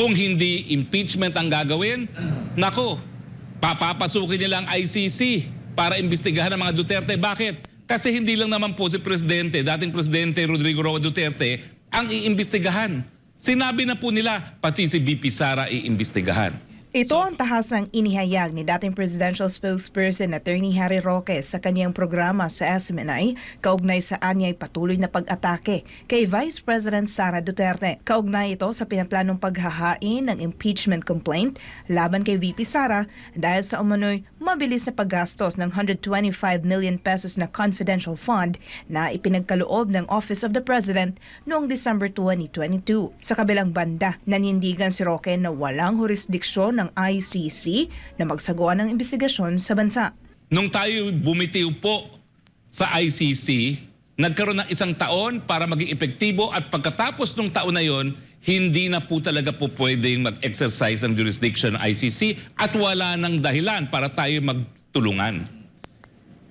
Kung hindi impeachment ang gagawin, nako, papapasukin nila ang ICC para imbestigahan ang mga Duterte. Bakit? Kasi hindi lang naman po si Presidente, dating Presidente Rodrigo Roa Duterte, ang iimbestigahan. Sinabi na po nila, pati si BP Sara iimbestigahan. Ito ang tahasang inihayag ni dating presidential spokesperson Attorney Harry Roque sa kanyang programa sa SMNI kaugnay sa anyay patuloy na pag-atake kay Vice President Sara Duterte. Kaugnay ito sa pinaplanong paghahain ng impeachment complaint laban kay VP Sara dahil sa umano'y mabilis na paggastos ng 125 million pesos na confidential fund na ipinagkaloob ng Office of the President noong December 2022. Sa kabilang banda, nanindigan si Roque na walang jurisdiksyon ng ICC na magsagawa ng investigasyon sa bansa. Nung tayo bumitiw po sa ICC, nagkaroon ng isang taon para maging epektibo at pagkatapos ng taon na yon, hindi na po talaga po pwedeng mag-exercise ng jurisdiction ng ICC at wala nang dahilan para tayo magtulungan.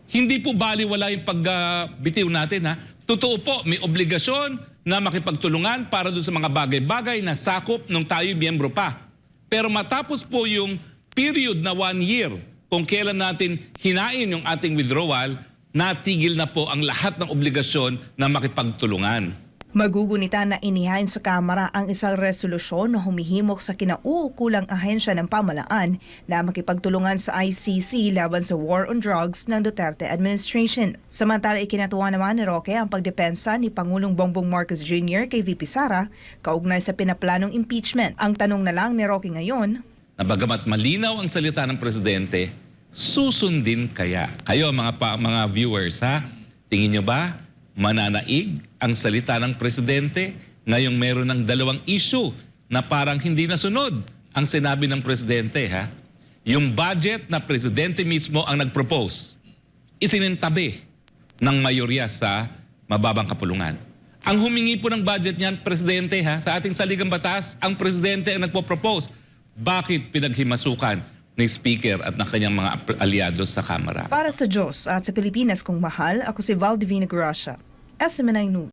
Hindi po baliwala yung pagbitiw natin ha. Totoo po, may obligasyon na makipagtulungan para doon sa mga bagay-bagay na sakop nung tayo miyembro pa. Pero matapos po yung period na one year, kung kailan natin hinain yung ating withdrawal, natigil na po ang lahat ng obligasyon na makipagtulungan. Magugunita na inihain sa Kamara ang isang resolusyon na humihimok sa kinauukulang ahensya ng pamalaan na makipagtulungan sa ICC laban sa war on drugs ng Duterte administration. Samantala ikinatuwa naman ni Roque ang pagdepensa ni Pangulong Bongbong Marcos Jr. kay VP Sara kaugnay sa pinaplanong impeachment. Ang tanong na lang ni Roque ngayon, na bagamat malinaw ang salita ng presidente, susundin kaya? Kayo mga pa, mga viewers ha, tingin nyo ba mananaig ang salita ng presidente ngayong meron ng dalawang issue na parang hindi nasunod ang sinabi ng presidente ha? Yung budget na presidente mismo ang nag-propose, isinintabi ng mayorya sa mababang kapulungan. Ang humingi po ng budget niyan, presidente ha, sa ating saligang batas, ang presidente ang nagpo-propose. Bakit pinaghimasukan ni Speaker at ng kanyang mga aliados sa Kamara? para sa Diyos at sa Pilipinas kung mahal, ako si Val Divina Gracia, SMNI News.